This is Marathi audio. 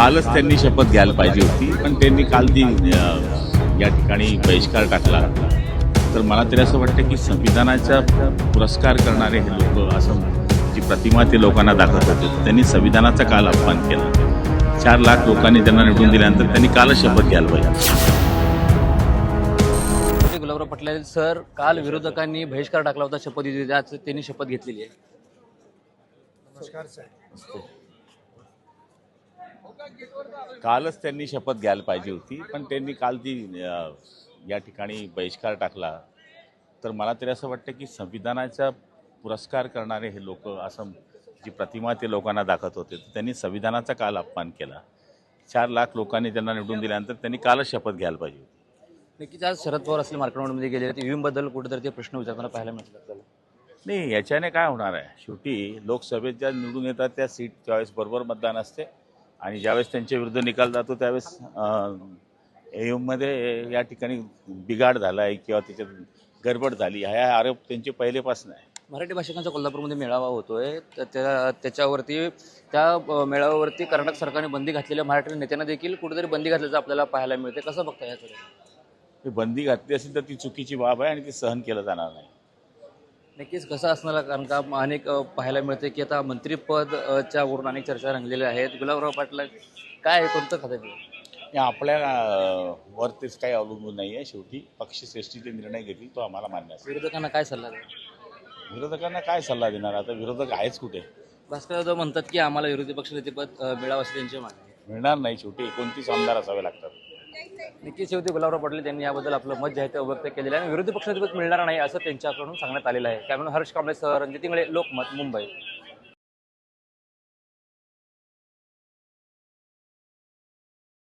कालच त्यांनी शपथ घ्यायला पाहिजे होती पण त्यांनी काल ती या ठिकाणी बहिष्कार टाकला. तर मला तरी असं वाटतं की संविधानाचा पुरस्कार करणारे हे लोक असं जी प्रतिमा ते लोकांना दाखवत होते त्यांनी संविधानाचा काल अपमान केला. चार लाख लोकांनी त्यांना निवडून दिल्यानंतर त्यांनी कालच शपथ घ्यायला पाहिजे. गुलाबराव पाटील सर काल विरोधकांनी बहिष्कार टाकला होता आज त्यांनी शपथ घेतलेली आहे. कालच त्यांनी शपथ घ्यायला पाहिजे होती पण त्यांनी काल ती या ठिकाणी बहिष्कार टाकला. तर मला तरी असं वाटतं की संविधानाचा पुरस्कार करणारे हे लोक असं जी प्रतिमा ते लोकांना दाखवत होते त्यांनी संविधानाचा काल अपमान केला. चार लाख लोकांनी त्यांना निवडून दिल्यानंतर त्यांनी कालच शपथ घ्यायला पाहिजे होती. नक्कीच आज शरद पवार असले मार्केटमध्ये गेले ते EVM बद्दल कुठेतरी ते प्रश्न विचारताना पाहायला मिळतात आपल्याला. नाही याच्याने काय होणार आहे? शेवटी लोकसभेत ज्या निवडून येतात त्या सीट त्यावेळेस बरोबर मतदान असते. आणि ज्यावेळेस त्यांच्या विरुद्ध निकाल जातो त्यावेळेस एममध्ये या ठिकाणी बिघाड झाला आहे किंवा त्याच्यात गडबड झाली हा आरोप त्यांचे पहिलेपासून आहे. मराठी भाषिकांचा कोल्हापूरमध्ये मेळावा होतोय. तर त्या त्याच्यावरती त्या मेळाव्यावरती कर्नाटक सरकारने बंदी घातलेल्या मराठी नेत्यांना देखील कुठेतरी बंदी घातल्याचं आपल्याला पाहायला मिळते कसं बघता ही बंदी घातली असेल तर ती चुकीची बाब आहे आणि ती सहन केलं जाणार नाही. नक्कीच कसं असणार? कारण का अनेक पाहायला मिळते की आता मंत्रीपद अ, च्या वरून अनेक चर्चा रंगलेल्या आहेत. गुलाबराव पाटील काय आहे, कोणतं खातं आपल्या अं, वर तेच काही अवलंबून नाही आहे शेवटी. पक्षश्रेष्ठीचे निर्णय घेतील तो आम्हाला मान्य असेल. विरोधकांना काय सल्ला द्या विरोधकांना काय सल्ला देणार? आता विरोधक आहेच कुठे? भास्कर जाधव म्हणतात की आम्हाला विरोधी पक्षनेतेपद अ, मिळावं अशी त्यांची मागणी. मिळणार नाही शेवटी. एकोणतीस आमदार असावे लागतात. नक्कीच शेवटी गुलाबराव पाटील त्यांनी याबद्दल आपलं मत जे आहे ते व्यक्त केलेलं आहे. आणि विरोधी पक्षाधिपत मिळणार नाही असं त्यांच्याकडून सांगण्यात आलेलं आहे. त्यामुळे हर्ष कांबळे सह रणजित इंगळे लोकमत मुंबई.